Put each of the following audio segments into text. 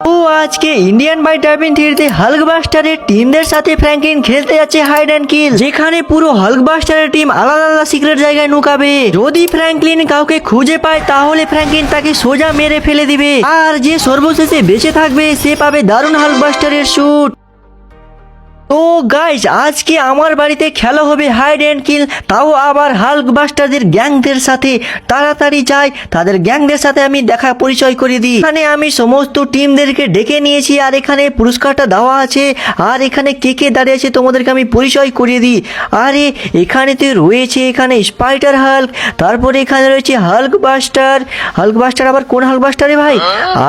ও, আজকে ইন্ডিয়ান বাই টাইপিং থ্রিতে হাল্ক বাস্টারের টিমদের সাথে ফ্র্যাঙ্কলিন খেলতে যাচ্ছে হাইড অ্যান্ড কিল যেখানে পুরো হাল্ক বাস্টারের টিম আলাদা আলাদা সিক্রেট জায়গায় নুকাবে। যদি ফ্র্যাঙ্কলিন কাউকে খুঁজে পায়, তাহলে ফ্র্যাঙ্কলিন তাকে সোজা মেরে ফেলে দিবে। আর যে সর্বশেষে বেঁচে থাকবে, সে পাবে দারুণ হাল্ক বাস্টারের শুট তো গাইজ আজকে আমার বাড়িতে খেলা হবে হাইড অ্যান্ড কিল তাও আবার হাল্ক বাস্টারদের গ্যাংদের সাথে। তাড়াতাড়ি যাই, তাদের গ্যাংদের সাথে আমি দেখা পরিচয় করে দিই। এখানে আমি সমস্ত টিমদেরকে ডেকে নিয়েছি, আর এখানে পুরস্কারটা দেওয়া আছে। আর এখানে কে কে দাঁড়িয়ে আছে তোমাদেরকে আমি পরিচয় করিয়ে দিই। আরে, এখানে তো রয়েছে এখানে স্পাইডার হাল্ক তারপরে এখানে রয়েছে হাল্ক বাস্টার হাল্ক বাস্টার আবার কোন হাল্ক বাস্টারে ভাই?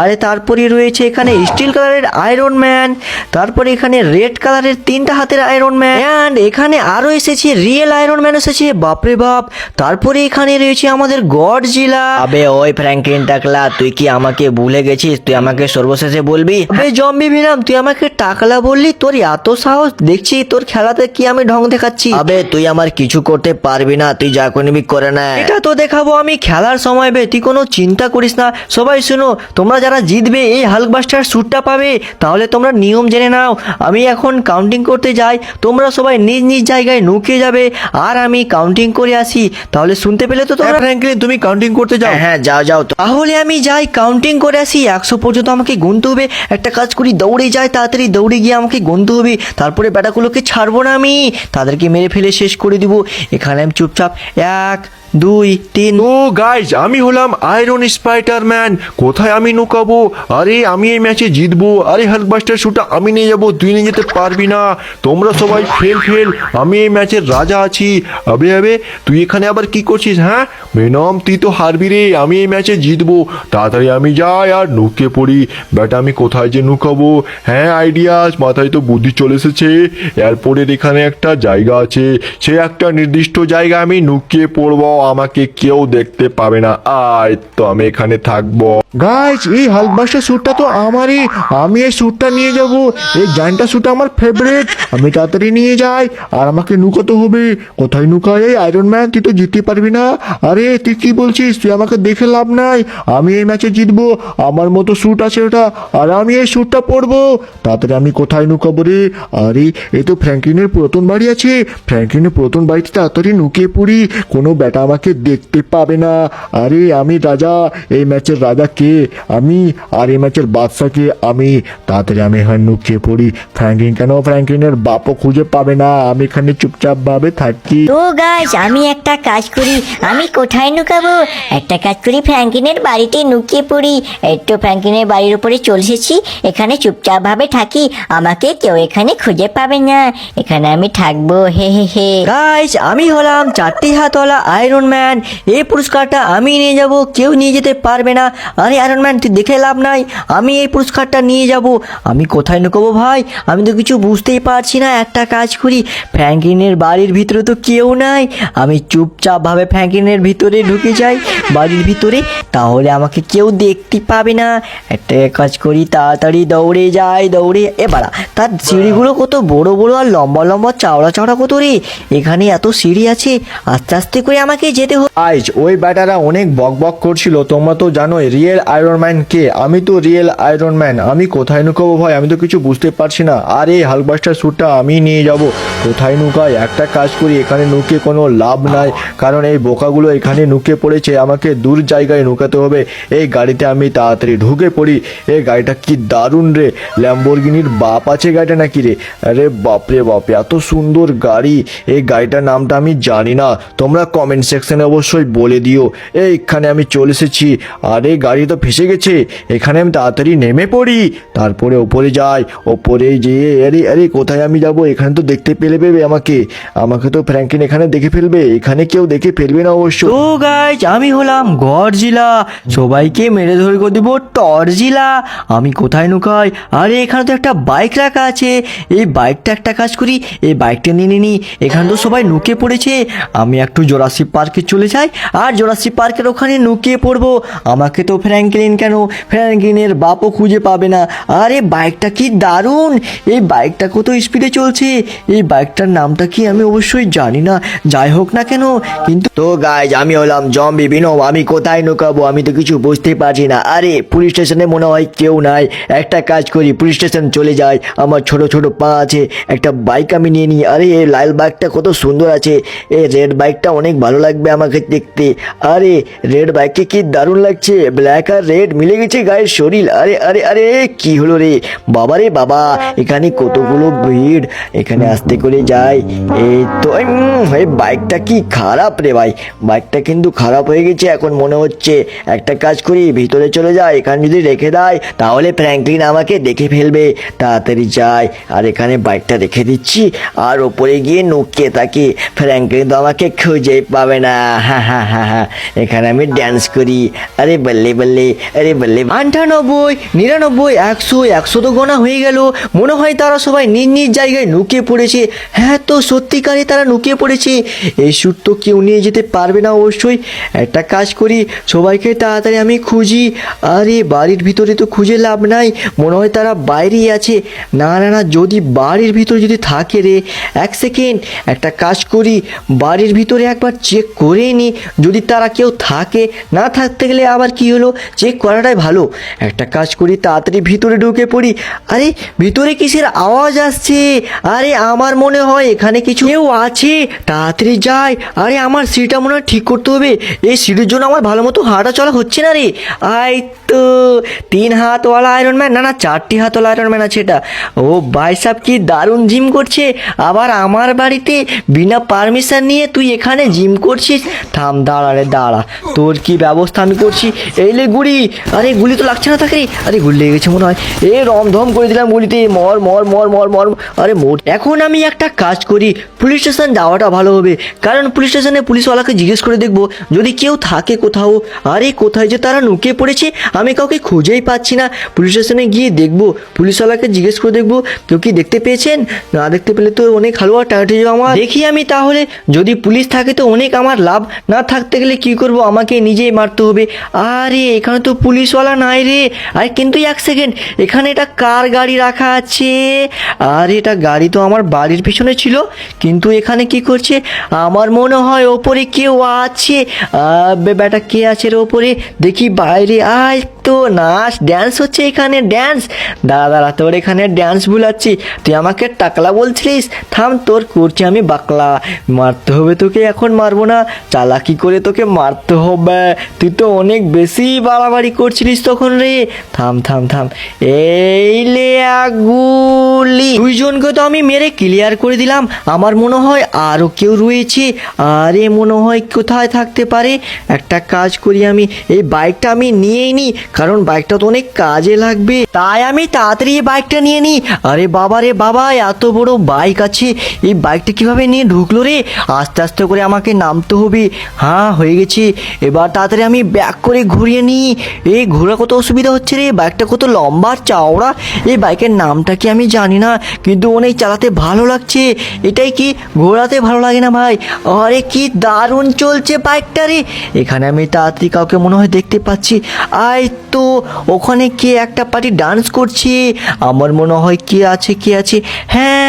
আরে, তারপরে রয়েছে এখানে স্টিল কালারের আয়রন ম্যান তারপরে এখানে রেড কালারের তিনটা হাতের আয়রন ম্যান অ্যান্ড এখানে আরও এসেছে রিয়েল আয়রন ম্যান এসেছে বাপরে বাপ। তারপরে এখানে রয়েছে আমাদের গড জিলা আবে ওই ফ্র্যাঙ্কিন টাকলা তুই কি আমাকে ভুলে গেছিস? তুই আমাকে সর্বশেষে বলবি? আবে জম্বি ভিরাম তুই আমাকে টাকলা বললি? তোর এত সাহস দেখছি তোর খেলাতে কি আমি ঢং দেখাচ্ছি। আবে তুই আমার কিছু করতে পারবি না তুই যা করবি করে না। এটা তো দেখাবো আমি খেলার সময় বে তুই কোনো চিন্তা করিস না। সবাই শুনো তোমরা যারা জিতবে এই হাল্কবাস্টার স্যুটটা পাবে তাহলে তোমরা নিয়ম জেনে নাও। আমি এখন কাউন্টিং করতে যাই তোমরা সবাই নিজ নিজ জায়গায় নুকে যাবে আর আমি কাউন্টিং করে আসি। তাহলে শুনতে পেলে তো তোমরা? ফ্র্যাঙ্কলিন তুমি কাউন্টিং করতে যাও। হ্যাঁ যাও যাও তাহলে আমি যাই কাউন্টিং করে আসি একশো পর্যন্ত আমাকে গুনতে হবে। একটা কাজ করি দৌড়ে যাই তাড়াতাড়ি দৌড়ে গিয়ে আমাকে গুনতে হবে। তারপরে ব্যাটাগুলোকে ছাড়বো না আমি তাদেরকে মেরে ফেলে শেষ করে দিব। এখানে আমি চুপচাপ এক দুই, তিন। ও গাইজ আমি হলাম আয়রন স্পাইডার ম্যান কোথায় আমি নুকাবো আরে, আমি এই ম্যাচে জিতবো। আরে হাল্কবাস্টার শুটা আমি নিয়ে যাব। তুই নিয়ে যেতে পারবি না। তোমরা সবাই ফেল ফেল আমি এই ম্যাচের রাজা আছি। আবে আবে, তুই এখানে আবার কি করছিস হ্যাঁ? মেনম তুই তো হারবি রে। আমি এই ম্যাচে জিতবো। তাড়াতাড়ি আমি যাই আর নুকে পড়ি। ব্যাটা, আমি কোথায় যে নুকাবো হ্যাঁ আইডিয়াস মাথায় তো বুদ্ধি চলে এসেছে। এয়ারপোর্টের এখানে একটা জায়গা আছে। সে একটা নির্দিষ্ট জায়গা আমি নুকিয়ে পড়ব। আমাকে কেউ দেখতে পাবে না। আয়, তো আমি এখানে থাকব। গাইজ এই হালকবাস্টার স্যুটটা তো আমারই। আমি এই স্যুটটা নিয়ে যাব। এই জানটা স্যুট আমার ফেভারিট আমি তাড়াতাড়ি নিয়ে যাই। আর আমাকে নুকাতে হবে। কোথায় নুকায় এই আয়রন ম্যান তুই তো জিততে পারবি না। আরে, তুই কি বলছিস? তুই আমাকে দেখে লাভ নাই। আমি এই ম্যাচে জিতবো। আমার মতো স্যুট আছে ওটা। আর আমি এই স্যুটটা পরবো। তাড়াতাড়ি আমি কোথায় নুকাবো রে? আরে এই তো ফ্র্যাঙ্কলিনের পুরাতন বাড়ি আছে। ফ্র্যাঙ্কলিনের পুরাতন বাড়িতে তাড়াতাড়ি নুকিয়ে পড়ি। কোনো ব্যাটা আমাকে দেখতে পাবে না। আরে আমি রাজা এই ম্যাচের রাজা কে? আমি আর এই ম্যাচের বাদশা কে? আমি তাড়াতাড়ি আমি এখানে নুকিয়ে পড়ি। ফ্র্যাঙ্কলিন কেন? ফ্র্যাঙ্কলিনের বাপও খুঁজে পাবে না। আমি এখানে চুপচাপ ভাবে থাকি। তো গাছ আমি একটা কাজ করি। আমি কোথায় নুকাবো একটা কাজ করি ফ্র্যাঙ্কিনের বাড়িতে নুকিয়ে পড়ি। একটু তো ফ্র্যাঙ্কিনের বাড়ির উপরে চলে এসেছি। এখানে চুপচাপ ভাবে থাকি। আমাকে কেউ এখানে খুঁজে পাবে না। এখানে আমি থাকব। হে হে হে। গাইস আমি হলাম চারটি হাতওয়ালা আয়রন ম্যান এই পুরস্কারটা আমি নিয়ে যাব, কেউ নিয়ে যেতে পারবে না। আরে আয়রন ম্যান তুই দেখে লাভ নাই। আমি এই পুরস্কারটা নিয়ে যাব। আমি কোথায় নুকাবো ভাই? আমি তো কিছু বুঝতেই পারছি না। একটা কাজ করি ফ্র্যাঙ্কিনের বাড়ির ভিতরে তো কেউ নাই। আমি চুপচাপভাবে ভাবে ফ্র্যাঙ্কিনের ভিতরে ঢুকে যাই। বাড়ির ভিতরে, তাহলে আমাকে কেউ দেখতে পাবে না। একটা কাজ করি, তাড়াতাড়ি দৌড়ে যাই, দৌড়ে। এ বাড়া, তার সিঁড়িগুলো কত বড় বড় আর লম্বা লম্বা চওড়া চওড়া কত রে? এখানে এত সিঁড়ি আছে, আস্তে আস্তে করে আমাকে যেতে হবে আইজ, ওই ব্যাটারা অনেক বক বক করছিল, তোমরা তো জানোই, রিয়েল আয়রন ম্যান কে? আমি তো রিয়েল আয়রন ম্যান, আমি কোথায় নুকাবো ভাই? আমি তো কিছু বুঝতে পারছি না। আর এই হালবাস্টার স্যুটটা আমি নিয়ে যাব। কোথায় নুকাই একটা কাজ করি, এখানে নুকে কোনো লাভ নাই, কারণ এই বোকাগুলো এখানে নুকে পড়েছে, আমাকে দূর জায়গায় নুকাতে হবে। এই গাড়িতে আমি তাড়াতাড়ি ঢুকে পড়ি। এই গাড়িটা কি দারুণ রে। ল্যাম্বরগিনির বাপ আছে গাড়িটা নাকি রে? আরে বাপরে বাপ, এত সুন্দর গাড়ি। এই গাড়িটার নামটা আমি জানি না। তোমরা কমেন্ট সেকশনে অবশ্যই বলে দিও। এইখানে আমি চলে এসেছি। আরে গাড়ি তো ফেসে গেছে। এখানে আমি তাড়াতাড়ি নেমে পড়ি। তারপরে ওপরে যাই। ওপরে যেয়ে আরে আরে কোথায় আমি যাব? এখানে তো দেখতে পেলে পেবে আমাকে। আমাকে তো ফ্র্যাঙ্কিন এখানে দেখে ফেলবে। এখানে কেউ দেখে ফেলবে না অবশ্য। আমি হলাম গরজিলা সবাইকে মেরে ধরে দিব টরজিলা আমি কোথায় নুকাই? আরে, এখানে তো একটা বাইক রাখা আছে। এই বাইকটা একটা কাজ করি, এই বাইকটা নিয়ে নিই এখানে তো সবাই নুকে পড়েছে। আমি একটু জোরাসি পার্কে চলে যাই, আর জোরাসি পার্কের ওখানে নুকিয়ে পড়ব। আমাকে তো ফ্র্যাঙ্কলিন কেন? ফ্র্যাঙ্কলিনের বাপও খুঁজে পাবে না। আরে, বাইকটা কি দারুণ! এই বাইকটা কত স্পিডে চলছে? এই বাইকটার নামটা কি আমি অবশ্যই জানি না। যাই হোক না কেন, কিন্তু তো গাইজ আমি হলাম জম্বি বিনো আমি কোথায় নুকাবো? আমি তো কিছু বুঝতে পারছি না। আরে, পুলিশ স্টেশনে মনে হয় কেউ নাই। একটা কাজ করি, পুলিশ স্টেশন চলে যাই। আমার ছোট ছোট পা আছে, একটা বাইক আমি নিয়ে নিই। আরে এই লাল বাইকটা কত সুন্দর আছে। এই রেড বাইকটা অনেক ভালো লাগবে আমাকে দেখতে। আরে, রেড বাইককে কি দারুণ লাগছে? ব্ল্যাক আর রেড মিলে গেছে গায়ের শরীর। আরে আরে আরে, কি হলো রে? বাবা রে বাবা, এখানে কতগুলো ভিড়। এখানে আসতে করে যাই। এই তো এই বাইকটা কি খারাপ রে ভাই। বাইকটা কিন্তু খারাপ হয়ে গেছে। এখন মনে হচ্ছে, একটা কাজ করি, ভিতরে চলে যাই, এখানে যদি রেখে দেয়, তাহলে ফ্র্যাঙ্কলিন আমাকে দেখে ফেলবে। তাড়াতাড়ি যাই, আর এখানে বাইকটা রেখে দিচ্ছি, আর ওপরে গিয়ে নুকিয়ে থাকি। ফ্র্যাঙ্কলিন তো আমাকে খুঁজেই পাবে না। হ্যাঁ হ্যাঁ হ্যাঁ হ্যাঁ এখানে আমি ড্যান্স করি। আরে বললে বললে, আরে বললে। আটানব্বই, নিরানব্বই, একশো একশো তো গোনা হয়ে গেল। মনে হয় তারা সবাই নিজ নিজ জায়গায় নুকিয়ে পড়েছে। হ্যাঁ তো সত্যিকারে তারা নুকিয়ে পড়েছে। এই স্যুট তো কেউ নিয়ে যেতে পারবে না অবশ্যই। একটা কাজ করি, সবাইকে তাড়াতাড়ি আমি খুঁজি। আরে, বাড়ির ভিতরে তো খুঁজে লাভ নাই। মনে হয় তারা বাইরেই আছে। না না না, যদি বাড়ির ভিতরে যদি থাকে রে। এক সেকেন্ড, একটা কাজ করি। বাড়ির ভিতরে একবার চেক করে নি। যদি তারা কেউ থাকে, না থাকতে গেলে আবার কি হলো? চেক করাটাই ভালো। একটা কাজ করি, তাড়াতাড়ি ভিতরে ঢুকে পড়ি। আরে, ভিতরে কিসের আওয়াজ আসছে? আরে, আমার মনে হয় এখানে কিছু কেউ আছে। তাড়াতাড়ি যাই আরে, আমার সিটটা মনে হয় ঠিক করতে হবে। এই সিটের জন্য আমার ভালো মতো হাঁটা চলা হচ্ছে না রে। আই তো, তিন হাতওয়ালা আয়রন ম্যান না না, চারটি হাতওয়ালা আয়রন ম্যান আছে এটা। ও ভাই সাহেব কি দারুণ জিম করছে। আবার আমার বাড়িতে বিনা পারমিশন নিয়ে তুই এখানে জিম করছিস? থাম, দাঁড়া রে, দাঁড়া। তোর কি ব্যবস্থা আমি করছি? এই লে গুড়ি, আরে গুলি তো লাগছে না তাকে আরে গুলি লেগে গেছে মনে হয়। এ রমধম করে দিলাম গুলিতে। মর মর মর মর মর। আরে মোট। এখন আমি একটা কাজ করি। পুলিশ স্টেশন যাওয়াটা ভালো হবে। কারণ পুলিশ স্টেশনে পুলিশওয়ালাকে জিজ্ঞেস করে দেখব। যদি কেউ থাকে কোথাও? আরে, কোথায় যে তারা নুকে পড়েছে, আমি কাউকে খুঁজেই পাচ্ছি না। পুলিশ স্টেশনে গিয়ে দেখব। পুলিশওয়ালাকে জিজ্ঞেস করে দেখব। কেউ কি দেখতে পেয়েছেন? না দেখতে পেলে তো অনেক হালুয়া টাটে আমার। দেখি আমি তাহলে। যদি পুলিশ থাকে তো অনেক আমার লাভ। না থাকতে গেলে কি করব? আমাকে নিজেই মারতে হবে। আরে, এখানে তো পুলিশওয়ালা নাই রে। আরে, কিন্তু এক সেকেন্ড এখানে এটা কার গাড়ি রাখা আছে? আরে, এটা গাড়ি তো আমার বাড়ির পিছনে ছিল। কিন্তু এখানে কি করছে? আমার মনে হয় ওপরে কেউ আছে। আবে বেটা কে আছে রে ওপরে দেখি বাইরে আয় তো নাচ ড্যান্স হচ্ছে এখানে ড্যান্স দাঁড়া দাঁড়া তোর এখানে ড্যান্স বুলাচ্ছি। তুই আমাকে টাকলা বলছিলিস? থাম তোর করছি আমি বাকলা। মারতে হবে তোকে এখন মারবো না। চালাকি করে তোকে মারতে হবে। তুই তো অনেক বেশি বাড়াবাড়ি করছিলিস তখন রে। থাম থাম থাম। এই লে আগুলি। দুইজনকে তো আমি মেরে ক্লিয়ার করে দিলাম। আমার মনে হয় আরও কেউ রয়েছে। আরে মনে হয় কোথায় থাকতে পারে। একটা কাজ করি আমি। এই বাইকটা আমি নিয়েই নিই কারণ বাইকটা তো অনেক কাজে লাগবে। তাই আমি তাড়াতাড়ি বাইকটা নিয়ে নিই। আরে বাবা রে বাবা, এত বড় বাইক আছে। এই বাইকটা কীভাবে নিয়ে ঢুকলো রে? আস্তে আস্তে করে আমাকে নামতে হবে। হ্যাঁ হয়ে গেছে। এবার তাড়াতাড়ি আমি ব্যাক করে ঘুরিয়ে নিই। এই ঘোরা কত অসুবিধা হচ্ছে রে? বাইকটা কত লম্বা, চওড়া? এই বাইকের নামটা কি আমি জানি না, কিন্তু অনেক চালাতে ভালো লাগছে। এটাই কি ঘোরাতে ভালো লাগে না ভাই? আরে কি দারুণ চলছে বাইকটা রে। এখানে আমি তাড়াতাড়ি কাউকে মনে হয় দেখতে পাচ্ছি। আয় তো ওখানে কে একটা পার্টি ডান্স করছে? আমার মনে হয় কে আছে কে আছে? হ্যাঁ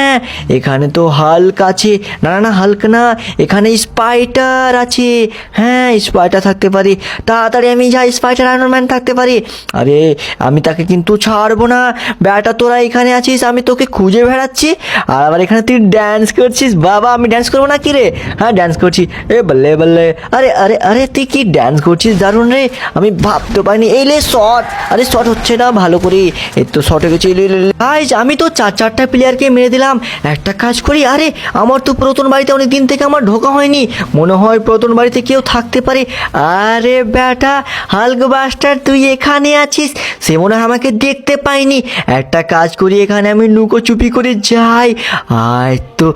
এখানে তো হাল্ক আছে। না না হাল্ক না, এখানে স্পাইটার আছে। হ্যাঁ স্পাইটার থাকতে পারে। তাড়াতাড়ি আমি যাই স্পাইটার আয়রন থাকতে পারি। আরে, আমি তাকে কিন্তু ছাড়বো না। বেটা, তোরা এখানে আছিস, আমি তোকে খুঁজে বেড়াচ্ছি। আর আবার এখানে তুই ড্যান্স করছিস। বাবা, আমি ড্যান্স করব না কি রে? হ্যাঁ ড্যান্স করছি। এ বললে বললে আরে আরে আরে, তুই কি ড্যান্স করছিস? দারুণ রে। আমি ভাবতে পারিনি। এই লে শট আরে শট হচ্ছে না, ভালো করে। এই তো শট হয়ে গেছে। আমি তো চার, চারটা প্লেয়ারকে মেরে দিলাম। একটা কাজ করি, আরে আমার তো প্রথম বাড়িতে অনেক দিন থেকে আমার ঢোকা হয়নি। মনে হয় প্রথম বাড়িতে কেউ থাকতে পারে। আরে ব্যাটা, হালক বাস্টার, তুই এখানে আছিস? সে মনে হয় আমাকে দেখতে পাইনি একটা কাজ করি, এখানে আমি লুকো চুপি করে যাই। আয় তো,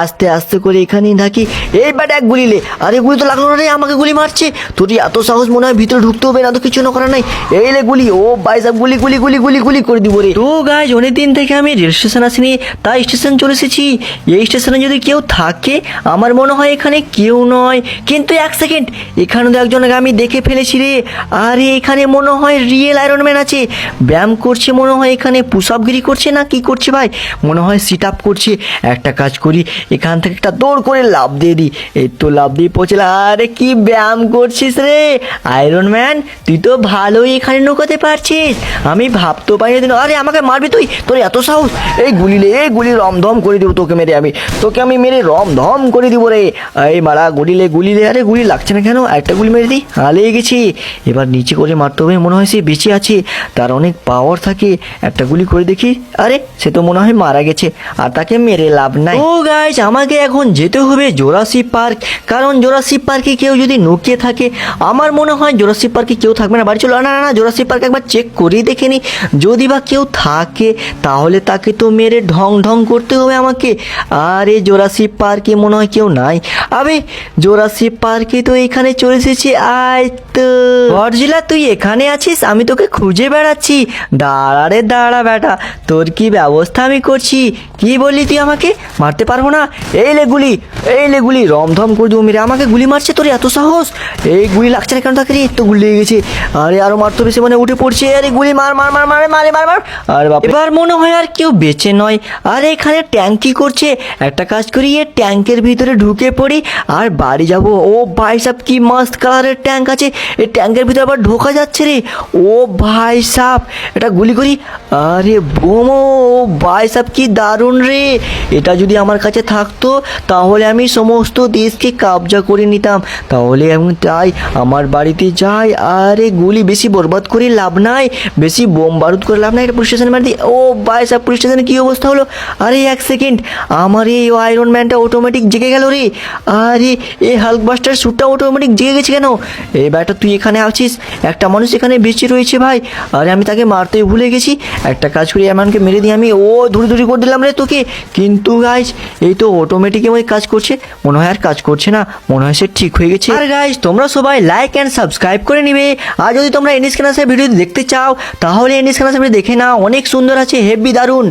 আস্তে আস্তে করে এখানেই থাকি। এই বেটা এক গুলিলে আরে গুলি তো লাগল না রে, আমাকে গুলি মারছে। তোর এত সাহস মনে হয় ভিতরে ঢুকতে হবে না তো কিছু না করার নাই। এই লে গুলি, ও ভাই সাহেব, গুলি গুলি গুলি গুলি গুলি করে দিব রে। তো গাইজ অনেক দিন থেকে আমি রেল স্টেশন আসিনি, তাই স্টেশন চলে এসেছি এই স্টেশনে যদি কেউ থাকে, আমার মনে হয় এখানে কেউ নয়। কিন্তু এক সেকেন্ড, এখানে তো একজনকে আমি দেখে ফেলেছি রে। আরে, এখানে মনে হয় রিয়েল আয়রনম্যান আছে। ব্যায়াম করছে, মনে হয় এখানে পুষাপগিরি করছে না কি করছে ভাই? মনে হয় সিট আপ করছে। একটা কাজ করি, এখান থেকে একটা দৌড় করে লাভ দিয়ে দিই। এই তো লাভ দিয়ে পৌঁছলাম। আরে, কি ব্যায়াম করছিস রে? আয়রন ম্যান তুই তো ভালোই এখানে নৌকাতে পারছিস। আমি ভাবতেও পারি আরে, আমাকে মারবি তুই? তোর এত সাহস। এই গুলিলে এই গুলি রমধম করে দিব তোকে মেরে আমি। তোকে আমি মেরে রমধম করে দিব রে। এই মারা গুলিলে গুলিলে, আরে গুলি লাগছে না কেন? একটা গুলি মেরে দিই। হারিয়ে গেছি। এবার নিচে করে মারতে হবে, মনে হয় সে বেঁচে আছে। তার অনেক পাওয়ার থাকে। একটা গুলি করে দেখি। আরে, সে তো মনে হয় মারা গেছে। আর তাকে মেরে লাভ নাই। ও গাইজ আমাকে এখন যেতে হবে জোরাসি পার্ক কারণ জোরাসি পার্কে কেউ যদি নুকিয়ে থাকে, আমার মনে হয় জোরাসি পার্কে কেউ থাকবে না। বাড়ি চলো। না না জোরাসি পার্ক একবার চেক করেই দেখে নি। যদি বা কেউ থাকে, তাহলে তাকে তো মেরে ঢং ঢং করতে হবে আমাকে। আরে জোরাসি পার্কে মনে হয় কেউ নাই। আবে জোরাসি পার্কে তো এখানে চলে এসেছি। আয় তো। গরজিলা তুই এখানে আছিস? আমি তোকে খুঁজে বেড়াচ্ছি। দাঁড়া রে দাঁড়া বেটা। তোর কি ব্যবস্থা আমি করছি? কি বললি তুই আমাকে? মারতে পারব না? এই লে গুলি এই লে গুলি। রমধম করে দেবো মেরে আমাকে গুলি মারছে? তোর এত সাহস? এই গুলি লাগছে না কেন তাকে তো গুলি লেগে গেছে। আরে আরও মারতে বেশি মানে উঠে পড়ছে। আরে গুলি মার মার মার মারে মারে মার মার আরে বাপ এবার মনে হয় আর কেউ বেঁচে নয়। আরে এখানে ট্যাঙ্কি করছে? একটা কাজ করি, এ ট্যাঙ্কের ভিতরে ঢুকে পড়ি, আর বাড়ি যাব। ও ভাই সাহেব কি মাস্ট কালারের ট্যাঙ্ক আছে। এই ট্যাঙ্কের ভিতরে আবার ঢোকা যাচ্ছে রে। ও ভাই সাহেব এটা গুলি করি। আরে বোমো, ও ভাই সাহেব কি দারুণ রে। এটা যদি আমার কাছে থাকতো, তাহলে আমি সমস্ত দেশকে কবজা করে নিতাম। তাহলে আমি তাই আমার বাড়িতে যাই। আরে গুলি, বেশি বরবাদ করে লাভ নাই। বেশি বোম বারুদ করে লাভ নাই। এটা পুলিশ স্টেশনে মার ও ভাই সাহেব পুলিশ স্টেশনে কী অবস্থা হলো? আরে এক সেকেন্ড। আমার এই আয়রন ম্যানটা অটোমেটিক জেগে গেল রে। আরে, এই হাল্ক বাস্টার স্যুটটা অটোমেটিক জেগে গেছে কেন? এই ব্যাটা, তুই এখানে আছিস? একটা মানুষ এখানে বেঁচে রয়েছে ভাই। আরে, আমি তাকে মারতে ভুলে গেছি। একটা কাজ করি এমনকে মেরে দিয়ে আমি। ও ধুরি ধুরি করে দিলাম রে তোকে। কিন্তু গাইজ এই তো অটোমেটিক এমন কাজ করছে। মনে হয় আর কাজ করছে না। মনে হয় সে ঠিক হয়ে গেছে। আর গাইজ তোমরা সবাই লাইক অ্যান্ড সাবস্ক্রাইব করে নিবে। আর যদি তোমরা এনিস কানাসের ভিডিও দেখতে চাও, তাহলে এনিস কানাসের ভিডিও দেখে নাও। অনেক সুন্দর আছে হেভি দারুণ।